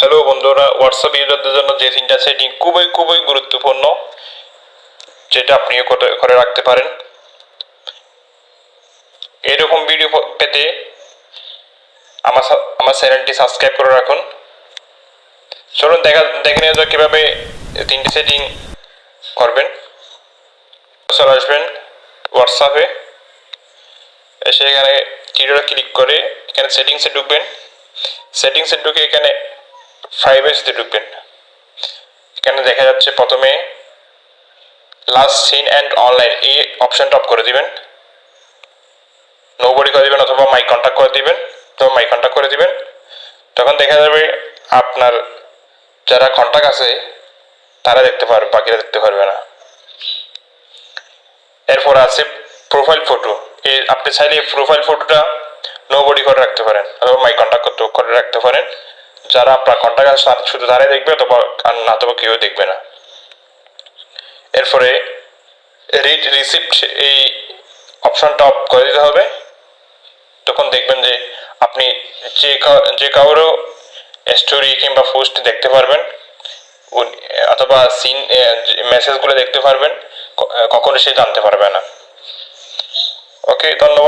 Hello বন্ধুরা WhatsApp ইউজারদের জন্য যে তিনটা সেটিং খুবই খুবই গুরুত্বপূর্ণ, যেটা আপনিও করে- রাখতে পারেন। এরকম ভিডিও পেতে আমার আমার চ্যানেলটি সাবস্ক্রাইব করে রাখুন। চলুন দেখা, দেখে নেওয়া যাক কীভাবে তিনটি সেটিং করবেন। চলে আসবেন হোয়াটসঅ্যাপে এসে এখানে টিউটোরিয়াল ক্লিক করে, এখানে সেটিংসে ঢুকবেন। সেটিংসে ঢুকে এখানে ফাইভ এসতে ঢুকবেন এখানে দেখা যাচ্ছে প্রথমে লাস্ট সিন অ্যান্ড অনলাইন এই অপশনটা অফ করে দিবেন। নোবডি করে দিবেন অথবা মাই কন্ট্যাক্ট করে দিবেন অথবা মাই কন্ট্যাক্ট করে দিবেন। তখন দেখা যাবে আপনার যারা কন্ট্যাক্ট আছে, তারা দেখতে পারবে বাকিরা দেখতে পারবে না। এরপর আছে প্রোফাইল ফটো এই আপনি চাইলে প্রোফাইল ফটোটা নোবডি করে রাখতে পারেন, অথবা মাই কন্ট্যাক্ট করে রাখতে পারেন। যারা আপনার কন্ট্যাক্ট শুধু তারাই দেখবে অথবা আর না অথবা কেউ দেখবে না। এরপরে রিড রিসিপ্ট এই অপশনটা অফ করে দিতে হবে। তখন দেখবেন যে আপনি যে যে কারোরও স্টোরি কিংবা পোস্ট দেখতে পারবেন অথবা সিন মেসেজগুলো দেখতে পারবেন কখনো সে জানতে পারবে না। ওকে ধন্যবাদ।